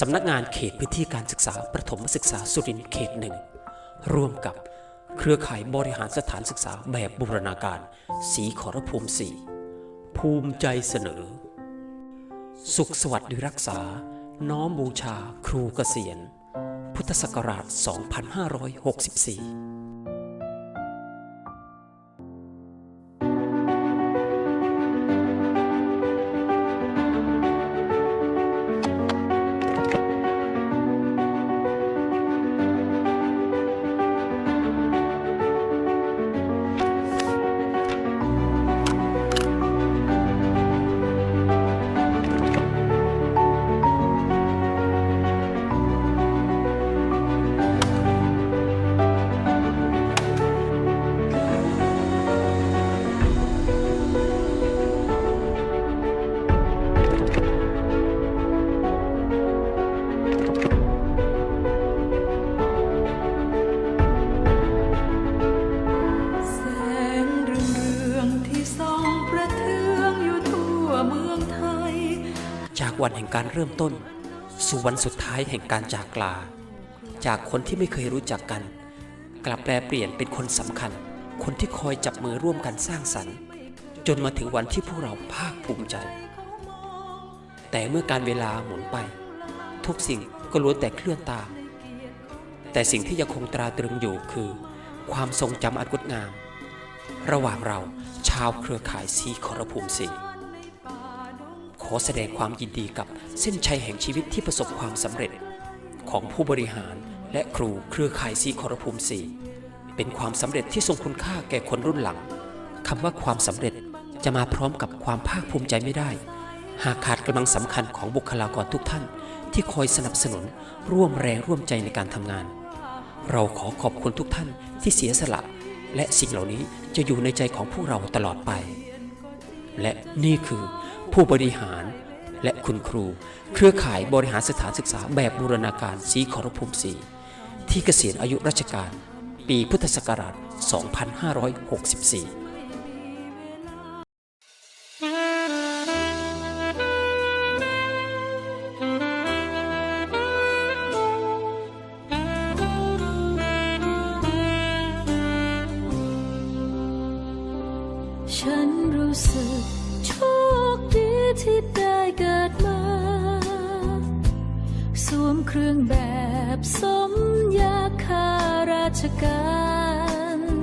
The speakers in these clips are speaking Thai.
สำนักงานเขตพื้นที่การศึกษาประถมศึกษาสุรินทร์เขตหนึ่งร่วมกับเครือข่ายบริหารสถานศึกษาแบบบูรณาการ สีขอรภูมิสีภูมิใจเสนอ สุขสวัสดิ์รักษา น้อมบูชาครูเกษียณ พุทธศักราช 2564 แห่งการเริ่มต้น สู่วันสุดท้ายแห่งการจากลา จากคนที่ไม่เคยรู้จักกัน กลับแปลเปลี่ยนเป็นคนสำคัญ คนที่คอยจับมือร่วมกันสร้างสรรค์ จนมาถึงวันที่พวกเราภาคภูมิใจ แต่เมื่อการเวลาหมุนไป ทุกสิ่งก็ล้วนแต่เคลื่อนตามแต่สิ่งที่ยังคงตราตรึงอยู่คือ ความทรงจำอันงดงาม ระหว่างเราชาวเครือข่ายสีขอรภูมิสี ขอแสดงความยินดีกับเส้นชัยแห่งชีวิตที่ประสบความสำเร็จของผู้บริหารและครูเครือข่ายซีขอรภูมิสีเป็นความสำเร็จที่ทรงคุณค่าแก่คนรุ่นหลังคำว่าความสำเร็จจะมาพร้อมกับความภาคภูมิใจไม่ได้ หากขาดกำลังสำคัญของบุคลากรทุกท่าน ที่คอยสนับสนุนร่วมแรงร่วมใจในการทำงาน เราขอขอบคุณทุกท่านที่เสียสละ และสิ่งเหล่านี้จะอยู่ในใจของพวกเราตลอดไป และนี่คือ ผู้บริหารและคุณครู เครือข่ายบริหารสถานศึกษาแบบบูรณาการสีขอรภูมิสีที่เกษียณอายุราชการ ปีพุทธศักราช 2564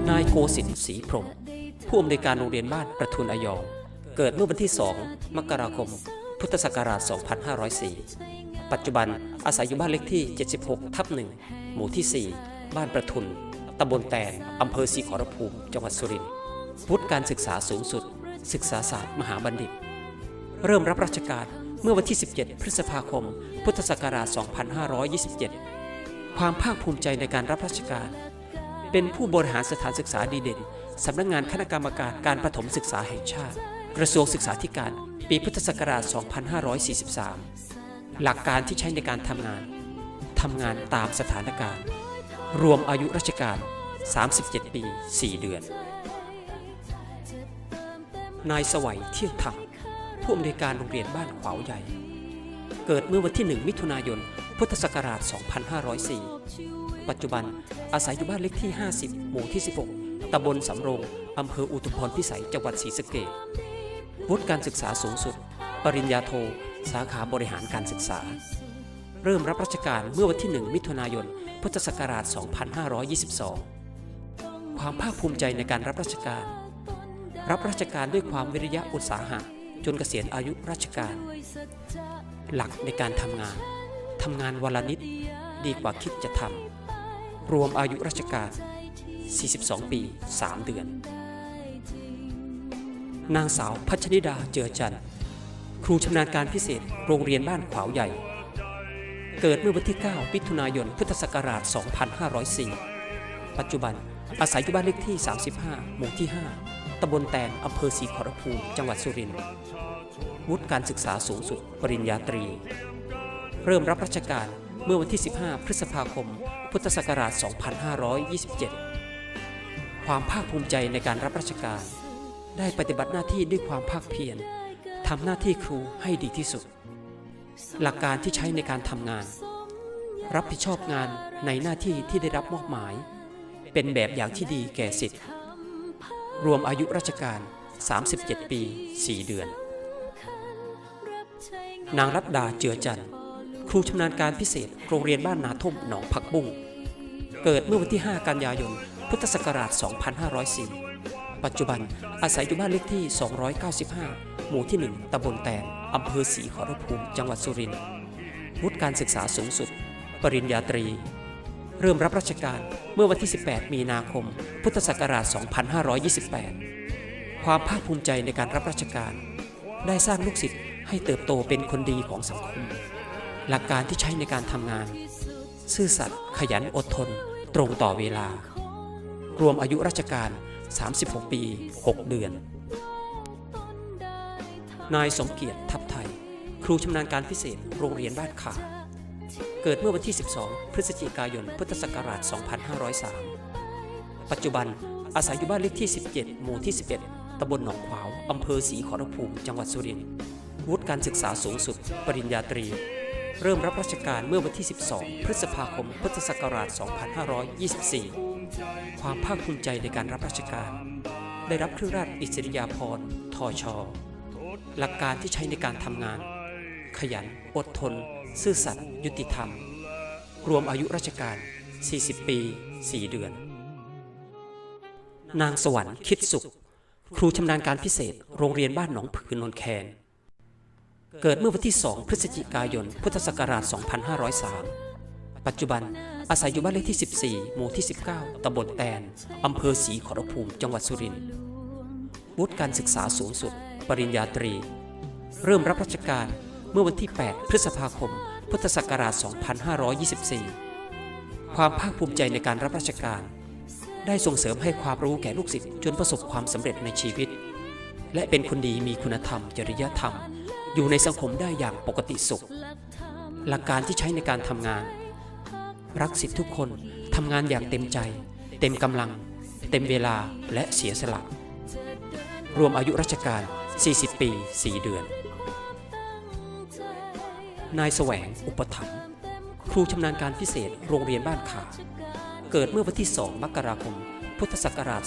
นายโกสินทร์ศรีพรมผู้อำนวยการโรงเรียนบ้านประทุนอายอง เกิดเมื่อวันที่ 2 มกราคม พุทธศักราช 2504 ปัจจุบันอาศัยอยู่บ้านเล็กที่ 76 ทับ1หมู่ที่ 4 บ้านประทุนตำบลแตนอำเภอศรีขอรภูมิ จังหวัดสุรินทร์วุฒิการศึกษาสูงสุด ศึกษาศาสตร์มหาบัณฑิต เริ่มรับราชการเมื่อวันที่ 17 พฤษภาคม พุทธศักราช 2527 ความภาคภูมิใจในการรับราชการ เป็นผู้บริหารสถานศึกษาดีเด่น สำนักงานคณะกรรมการการประถมศึกษาแห่งชาติ กระทรวงศึกษาธิการ ปีพุทธศักราช 2543 หลักการที่ใช้ในการทำงาน ทำงานตามสถานการณ์ รวมอายุราชการ 37 ปี 4 เดือน นายสวัยเที่ยงธรรมผู้อำนวยการโรงเรียนบ้านขวาวใหญ่ เกิดเมื่อวันที่ 1 มิถุนายน พุทธศักราช 2504 ปัจจุบันอาศัยอยู่บ้านเล็กที่ 50 หมู่ที่ 16 ตำบลสำโรง อำเภออุทุมพรพิสัย จังหวัดศรีสะเกษวุฒิการศึกษาสูงสุด ปริญญาโท สาขาบริหารการศึกษา เริ่มรับราชการเมื่อวันที่ 1 มิถุนายน พุทธศักราช 2522 ความภาคภูมิใจในการรับราชการ รับราชการด้วยความวิริยะอุตสาหะ จนเกษียณอายุราชการ หลักในการทำงานทำงานวันละนิดดีกว่าคิดจะทำ รวมอายุราชการ 42 ปี 3 เดือน นางสาวพัชนิดาเจือจันครูชำนาญการพิเศษโรงเรียนบ้านขวาวใหญ่ เกิดเมื่อวันที่ 9 มิถุนายน พุทธศักราช 2504 ปัจจุบันอาศัยอยู่บ้านเลขที่ 35 หมู่ที่ 5ตำบลแตนอำเภอศรีขอรภูมิจังหวัดสุรินทร์วุฒิการศึกษาสูงสุด ปริญญาตรี เริ่มรับราชการ เมื่อวันที่ 15 พฤษภาคม พุทธศักราช 2527 ความภาคภูมิใจในการรับราชการ ได้ปฏิบัติหน้าที่ด้วยความภาคเพียรทำหน้าที่ครูให้ดีที่สุด หลักการที่ใช้ในการทำงาน รับผิดชอบงานในหน้าที่ที่ได้รับมอบหมาย เป็นแบบอย่างที่ดีแก่สิทธิ์ รวมอายุราชการ 37 ปี 4 เดือน นางรัตดาเจือจันทร์ ครูชำนาญการพิเศษโรงเรียนบ้านนาทุ่มหนองผักบุ้งเกิดเมื่อวันที่ 5 กันยายน พุทธศักราช 2504 ปัจจุบันอาศัยอยู่บ้านเลขที่ 295 หมู่ที่ 1ตำบลแตนอำเภอศรีขอรภูมิ จังหวัดสุรินทร์วุฒิการศึกษาสูงสุด ปริญญาตรี เริ่มรับราชการเมื่อวันที่ 18 มีนาคม พุทธศักราช 2528 ความภาคภูมิใจในการรับราชการ ได้สร้างลูกศิษย์ให้เติบโตเป็นคนดีของสังคม หลักการที่ใช้ในการทำงาน ซื่อสัตย์ขยันอดทน ตรงต่อเวลา รวมอายุราชการ 36 ปี 6 เดือน นายสมเกียรติทัพไทย ครูชำนาญการพิเศษโรงเรียนบ้านขาเกิดเมื่อวันที่ 12 พฤศจิกายน พุทธศักราช 2503 ปัจจุบันอาศัยอยู่บ้านเลขที่ 17 หมู่ที่ 11 ตำบลหนองขวาว อำเภอศรีขอรภูมิ จังหวัดสุรินทร์ วุฒิการศึกษาสูงสุด ปริญญาตรี เริ่มรับราชการเมื่อวันที่ 12 พฤษภาคม พุทธศักราช 2524 ความภาคภูมิใจในการรับราชการ ได้รับเครื่องราชอิสริยาภรณ์ทอชอหลักการที่ใช้ในการทำงาน ขยัน อดทน ซื่อสัตย์ยุติธรรม รวมอายุราชการ 40 ปี 4 เดือน นางสวรรค์คิดสุข ครูชำนาญการพิเศษ โรงเรียนบ้านหนองผือนนแคน เกิดเมื่อวันที่ 2 พฤศจิกายน พุทธศักราช 2503 ปัจจุบันอาศัยอยู่บ้านเลขที่ 14 หมู่ที่ 19 ตำบลแตน อำเภอศรีขอรภูมิ จังหวัดสุรินทร์วุฒิการศึกษาสูงสุด ปริญญาตรี เริ่มรับราชการเมื่อวันที่ 8 พฤษภาคม พุทธศักราช 2524 ความภาคภูมิใจในการรับราชการ ได้ส่งเสริมให้ความรู้แก่ลูกศิษย์จนประสบความสำเร็จในชีวิต และเป็นคนดีมีคุณธรรม จริยธรรม อยู่ในสังคมได้อย่างปกติสุข หลักการที่ใช้ในการทำงาน รักสิทธิทุกคนทำงานอย่างเต็มใจ เต็มกำลัง เต็มเวลาและเสียสละ รวมอายุราชการ 40 ปี 4 เดือน นายแสวงอุปถัมภ์ครูชำนาญการพิเศษโรงเรียนบ้านขา เกิดเมื่อวันที่ 2 มกราคม พุทธศักราช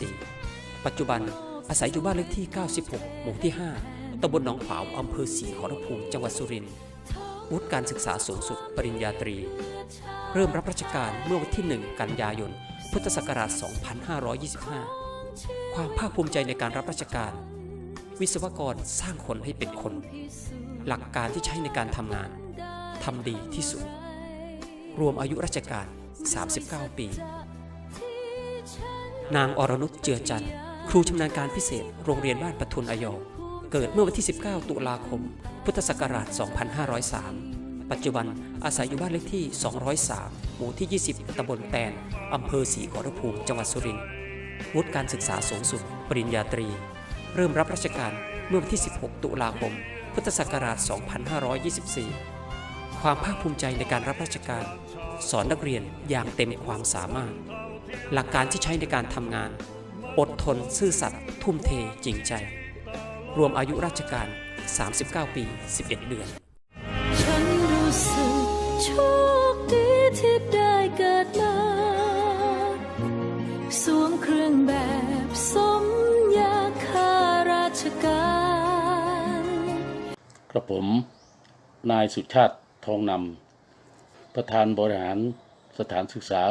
2504 ปัจจุบันอาศัยอยู่บ้านเลขที่ 96 หมู่ที่ 5 ตำบลหนองขวาวอำเภอศรีขอรภูมิจังหวัดสุรินทร์วุฒิการศึกษาสูงสุดปริญญาตรี เริ่มรับราชการเมื่อวันที่ 1 กันยายน พุทธศักราช 2525 ความภาคภูมิใจในการรับราชการ วิศวกรสร้างคนให้เป็นคน หลักการที่ใช้ในการทำงานทำดีที่สุด รวมอายุราชการ 39 ปี นางอรนุชเจือจันทร์ครูชำนาญการพิเศษ โรงเรียนบ้านปทุนอยอ เกิดเมื่อวันที่ 19 ตุลาคม พุทธศักราช 2503 ปัจจุบันอาศัยอยู่บ้านเลขที่ 203 หมู่ที่ 20 ตำบลแตน อำเภอศรีขอรภูมิ จังหวัดสุรินทร์วุฒิการศึกษาสูงสุด ปริญญาตรี เริ่มรับราชการเมื่อวันที่ 16 ตุลาคม พุทธศักราช 2524 ความภาคภูมิใจในการรับราชการ สอนนักเรียนอย่างเต็มความสามารถ หลักการที่ใช้ในการทำงาน อดทนซื่อสัตย์ทุ่มเทจริงใจ รวมอายุราชการ 39 ปี 11 เดือน ฉันรู้สึกโชคดีที่ได้เกิดมาสวมเครื่องแบบสมยาข้าราชการ กระผม นายสุชาติทองนำ ประธานบริหารสถานศึกษา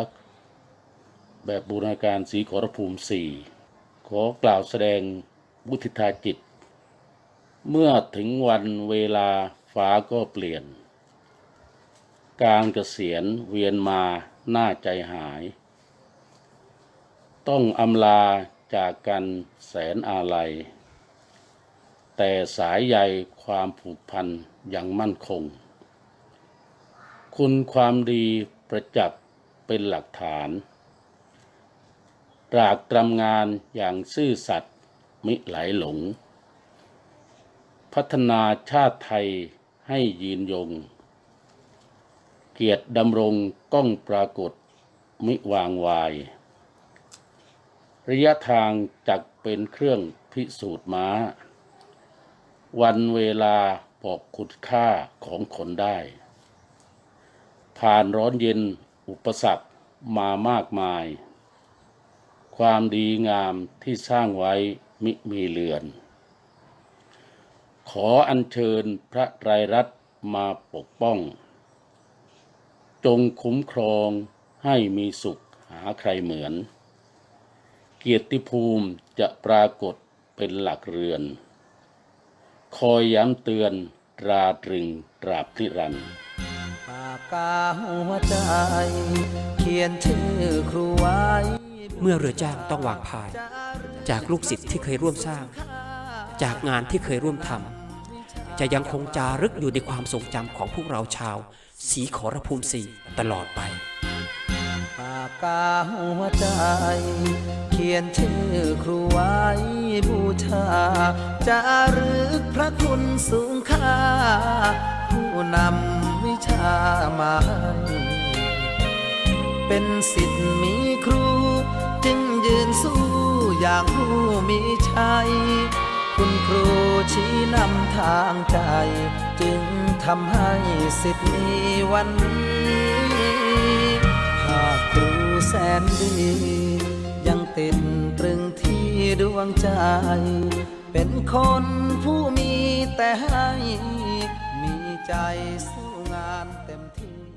แบบบูรณาการสีขอรภูมิ 4 ขอกล่าวแสดงมุทิตาจิต เมื่อถึงวันเวลาฟ้าก็เปลี่ยน การเกษียณเวียนมาหน้าใจหาย ต้องอำลาจากกันแสนอาลัย แต่สายใยความผูกพันยังมั่นคง คุณความดีประจักษ์เป็นหลักฐานตรากตรำงานอย่างซื่อสัตย์มิไหลหลง พัฒนาชาติไทยให้ยืนยง เกียรติดำรงก้องปรากฏมิวางวาย ระยะทางจักเป็นเครื่องพิสูจน์ม้า วันเวลาบอกคุณค่าของคนได้ ผ่านร้อนเย็นอุปสรรคมามากมาย ความดีงามที่สร้างไว้มิมีเลือน ขออัญเชิญพระไตรรัตน์มาปกป้อง จงคุ้มครองให้มีสุขหาใครเหมือน เกียรติภูมิจะปรากฏเป็นหลักเรือน คอยย้ำเตือนตราตรึงตราบนิรันดร์ปากกาหัวใจ เขียนชื่อครูไว้ เมื่อเรือจ้างต้องวางพาย จากลูกศิษย์ที่เคยร่วมสร้าง จากงานที่เคยร่วมทำจะยังคงจารึกอยู่ในความทรงจำของพวกเราชาวสีขอรภูมิสีตลอดไปปากกาหัวใจ เขียนชื่อครูไว้บูชาจารึกพระคุณสูงค่า ผู้นำวิชามาเป็นสิทธิ์มีครู จึงยืนสู้อย่างผู้มีชัย คุณครูชี้นำทางใจ จึงทำให้สิทธิ์มีวันนี้หากครูแสนดี ยังติดตรึงที่ดวงใจ เป็นคนผู้มีแต่ให้ มีใจสู้งานเต็มที่